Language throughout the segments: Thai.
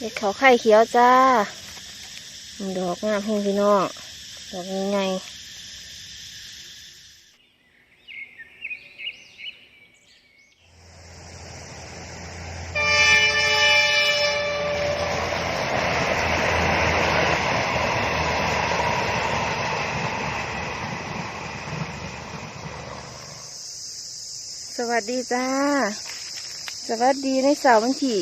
เห็ดเขาไข่เขียวจ้า ดอกงามเพียงพี่น้อง ดอกใหญ่ๆสวัสดีจ้า สวัสดีในเสาร์วันที่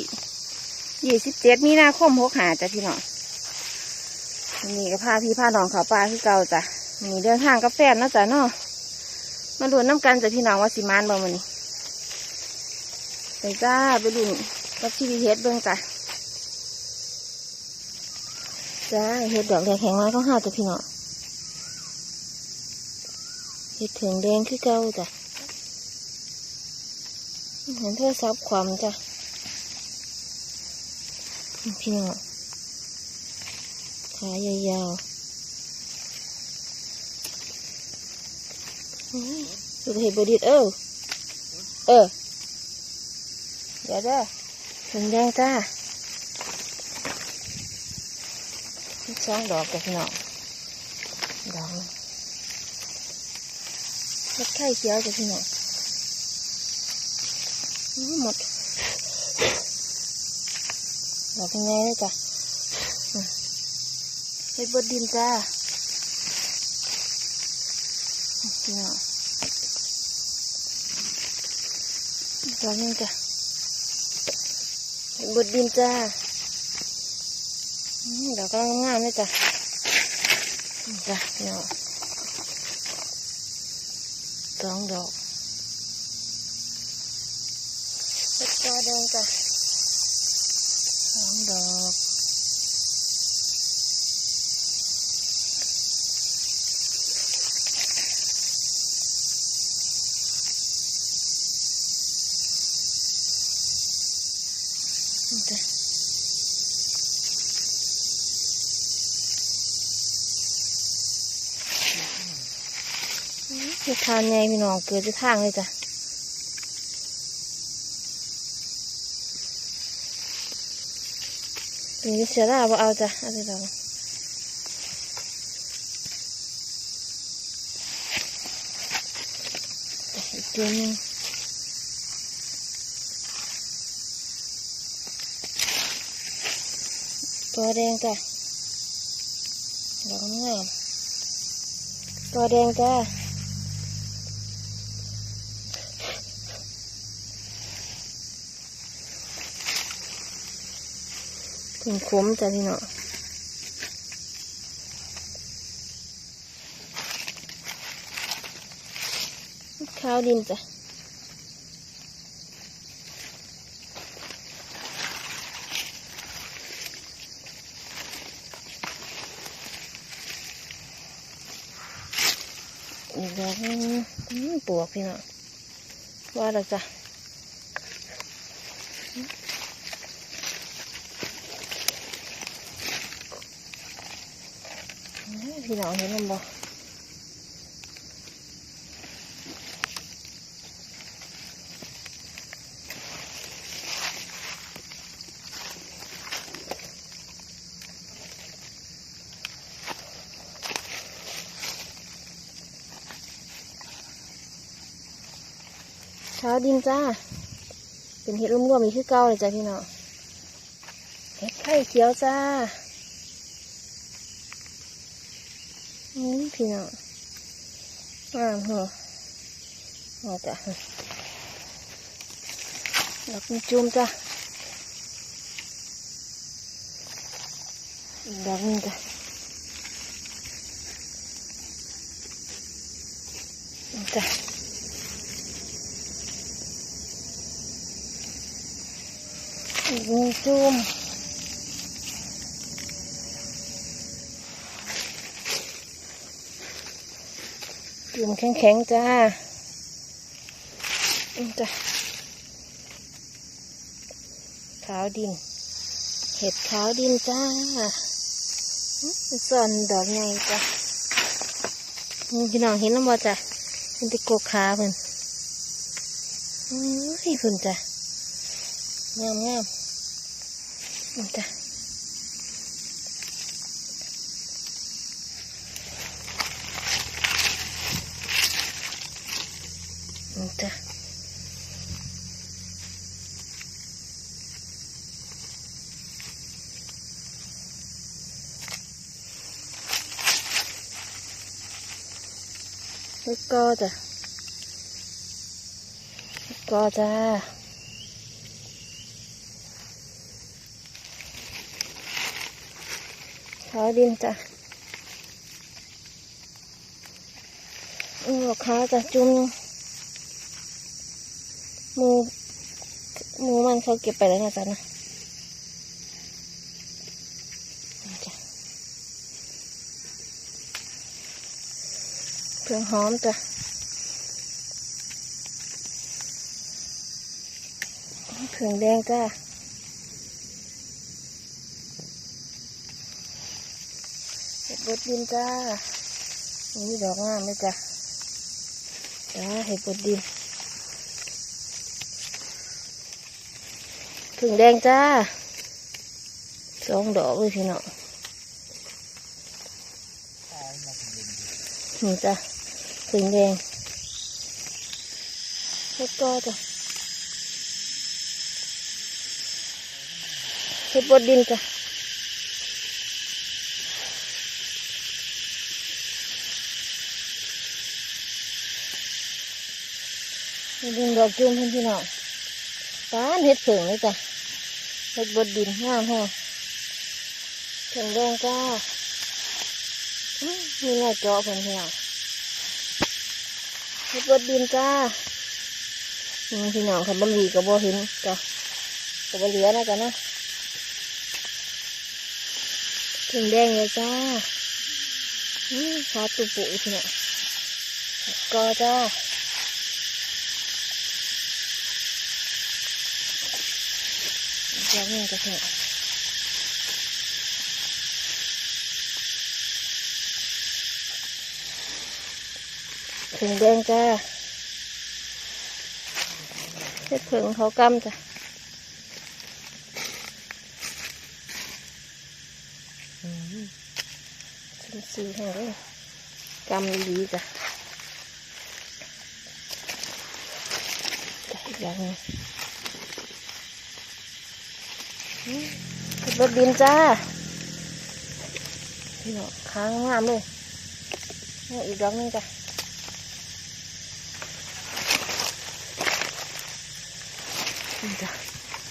ยี่สิบเจ็ดมีนาคมหกหาจ้ะพี่น้องวันนี้ก็พาพี่พาน้องเขาป่าที่เก่าจ้ะวันนี้เดินทางกับแฟนนะจ้ะเนาะมาลุ้นน้ำกันจ้ะพี่น้องว่าสิมานบ่มันนี้ไปจ้าไปลุ้นกับชีวิตเฮ็ดเบิ่งจ้ะจ้าเฮ็ดดอกแดงแข็งไว้ก็ห้าจ้ะพี่น้องเฮ็ดถึงแดงคือเก่าจ้ะเห็นโทรศัพท์ความจ้ะ พี่น้องขายาวๆอื้อสุดเห็ดบดิดเออเออเดี๋ยวเด้อถึงแดงจ้าสองดอกจ้ะพี่น้องดอกหนึ่งเล็ดไข่เขียวจ้ะพี่น้องอื้อหมด ดอกเป็นไงเลยจ้ะเฮ็ดบดดินจ้าพี่น้องดอกนึงจ้ะเฮ็ดบดดินจ้าดอกกำลังงามเลยจ้ะจ้ะพี่น้องสองดอกเล็กตัวแดงจ้ะ สองดอกนี่จ้ะเฮ็ดทานไงพี่น้องเกิดจะทางเลยจ้ะ นี่เสียดายว่าเอาจ้ะเอาไปลองอีกตัวนึงตัวแดงจ้ะดอกงามตัวแดงจ้ะ ถึงคมจ้ะพี่น้องข้าวดินจ้ะอีกดอกหนึงอื้อปวกพี่น้องว่าแล้วจ้ะ พี่น้องเห็นมันบ่เช้าดินจ้า เป็นเห็ดร่วมๆมีคือเก่าเลยจ้ะพี่น้อง เห็ดไข่เขียวจ้า อืมพี่น้องงามเหรอเอาจ้ะดอกมีจุ่มจ้ะอีกดอกหนึงจ้ะเอาจ้ะอีกหนึ่งจุ่ม จุ่มแข็งๆจ้าจ้ะขาวดิน เห็ดขาวดินจ้าอื้อส่วนดอกใหญ่จ้ะพี่น้องเห็นแล้วบ่จ้ะเป็นตะโกกขาเพิ่นอุ้ยเพิ่นจ้ะงามงามๆอืมจ้ะ เฮ็ดก็จ้ะเฮ็ดก็จ้าขาวดินจ้ะอือขาจ้ะจุ่มหมูหมูมันเขาเก็บไปแล้วนะจ๊ะนะนี่จ้ะ เครื่องหอมจ้ะเครื่องแดงจ้าเห็ดบดดินจ้านี่ดอกงามเลยจ้ะจ้าเห็ดบดดินเครื่องแดงจ้าสองดอกเลยพี่น้องนี่จ้ะ เครื่องแดงเห็ดก็จ้ะเห็ดบดดินจ้ะดินดอกจุ่มเพื่อนพี่น้องป้านเห็ดเผิงเลยจ้ะเห็ดบดดินงามแฮะเผิงแดงจ้าอื้อมีหน้าจอเพื่อนพี่น้อง เห็ดบดดินจ้านี่พี่น้องคันบะหมี่กับบ่เห็นจ้ะกับบะเหลือนะจ้ะนะถึงแดงเลยจ้าชาตุปุอีกเนี่ยก็จ้าเจะนี่ก็เถอะ ถึงแดงจ้าเฮ็ดผึ่งเขากำจ้ะชิ้นซีให้เลยกำลีจ้ะอย่างนึงอืมขึ้นรถดินจ้าพี่น้องค้างงามเลยนี่อีกดอกนึงจ้ะนี่จ้ะ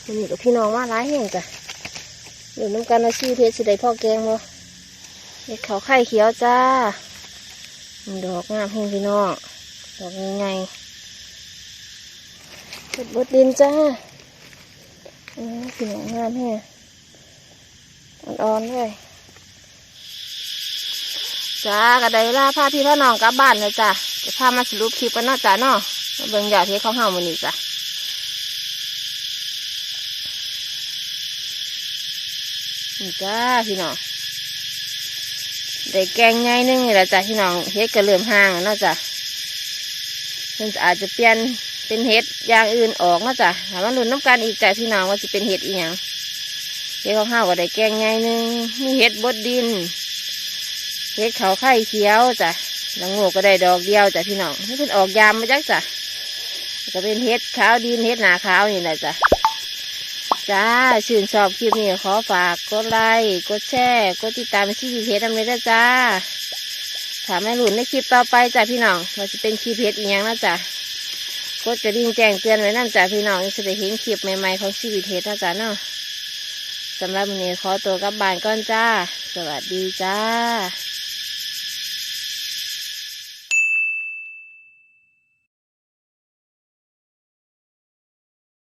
มันนี่กับพี่น้องมาหลายแห่งจ้ะเดี๋ยวน้ำกันอาชีพเพชรสิได้พ่อแกงบ่เห็ดเขาไข่เขียวจ้าดอกงามเพียงพี่น้องดอกใหญ่ๆเห็ดบดดินจ้าอือพี่น้องามแฮะอ่อนๆเลยจ้ากระไดล่าพาพี่พ่อน้องกลับบ้านเลยจ้าจะพามาสรุปคลิปกันเนาะจ้าเนาะเบิ่งยอดเห็ดของเฮามื้อนี้จ้ะ นี่จ้าพี่น้องได้แกงไงนึงนี่แหละจ้ะพี่น้องเฮ็ดก็เริ่มห่างนาะจ้ะเพิ่นอาจจะเปลี่ยนเป็นเฮ็ดอย่างอื่นออกนะจ้ะถามว่าลุ้นน้ำกันอีกจ้ะพี่น้องว่าจะเป็นเฮ็ดอีหยังเฮ็ดของข้าวก็ได้แกงไงนึงมีเฮ็ดบดดินเฮ็ดเขาไข่เขียวจ้ะแล้วงูก็ได้ดอกเดียวจ้ะพี่น้องนี่เป็นออกยามมาจักจ้ะก็เป็นเฮ็ดขาวดินเฮ็ดหนาขาวนี่แหละจ้ะ จ้าชื่นชอบคลิปนี้ขอฝากกดไลค์กดแชร์กดติดตามที่พีเพจทำเลยนะจ้าถามให้หลุนในคลิปต่อไปจ้ะพี่น้องว่าจะเป็นคลิปเพจอีกอย่างนะจ้ะกดกระดิ่งแจ้งเตือนไว้นั่นจ้ะพี่น้องจะได้เห็นคลิปใหม่ๆของชีวิตเพจนะจ้ะเนาะสำหรับวันนี้ขอตัวกลับบ้านก่อนจ้า สวัสดีจ้า